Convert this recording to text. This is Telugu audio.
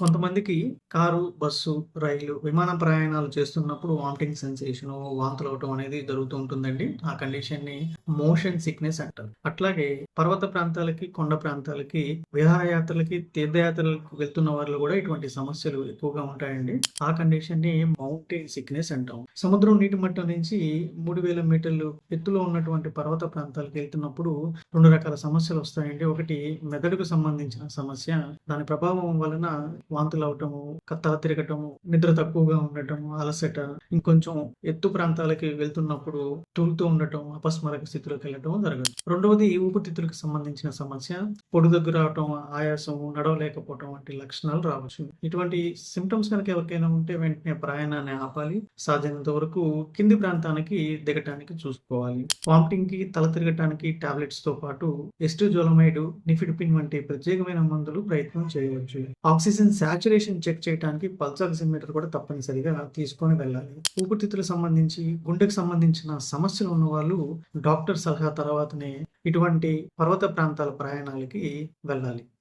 కొంతమందికి కారు బస్సు రైలు విమాన ప్రయాణాలు చేస్తున్నప్పుడు వామిటింగ్ సెన్సేషన్ వాంతులు అవటం అనేది జరుగుతూ ఉంటుందండి. ఆ కండిషన్ని మోషన్ సిక్నెస్ అంటారు. అట్లాగే పర్వత ప్రాంతాలకి కొండ ప్రాంతాలకి విహారయాత్రలకి తీర్థయాత్రలకు వెళ్తున్న వాళ్ళు కూడా ఇటువంటి సమస్యలు ఎక్కువగా ఉంటాయండి. ఆ కండిషన్ని మౌంటైన్ సిక్నెస్ అంటాం. సముద్రం నీటి మట్టం నుంచి మూడు వేల మీటర్లు ఎత్తులో ఉన్నటువంటి పర్వత ప్రాంతాలకు వెళ్తున్నప్పుడు రెండు రకాల సమస్యలు వస్తాయండి. ఒకటి మెదడుకు సంబంధించిన సమస్య. దాని ప్రభావం వలన వాంతులు అవటము కత్తా తిరగటము నిద్ర తక్కువగా ఉండటం అలసట ఇంకొంచెం ఎత్తు ప్రాంతాలకి వెళ్తున్నప్పుడు తూలుతూ ఉండటం అపస్మరక స్థితిలోకి వెళ్ళటం జరగదు. రెండవది ఊపిరితిత్తులకు సంబంధించిన సమస్య పొడి దగ్గర రావటం ఆయాసం నడవలేకపోవటం వంటి లక్షణాలు రావచ్చు. ఇటువంటి సిమ్టమ్స్ కనుక ఎవరికైనా ఉంటే వెంటనే ప్రయాణాన్ని ఆపాలి. సాధ్యమైనంత వరకు కింది ప్రాంతానికి దిగటానికి చూసుకోవాలి. వామిటింగ్కి తల తిరగటానికి టాబ్లెట్స్తో పాటు ఎస్టుజోలమైడ్ నిఫిడిపిన్ వంటి ప్రత్యేకమైన మందులు ప్రయత్నం చేయవచ్చు. ఆక్సిజన్ సాచురేషన్ చెక్ చేయడానికి పల్స్ ఆక్సిమీటర్ కూడా తప్పనిసరిగా తీసుకొని వెళ్ళాలి. ఊపిరితిత్తులకు సంబంధించి గుండెకు సంబంధించిన సమస్యలు ఉన్న వాళ్ళు డాక్టర్ సలహా తర్వాతనే ఇటువంటి పర్వత ప్రాంతాల ప్రయాణాలకి వెళ్ళాలి.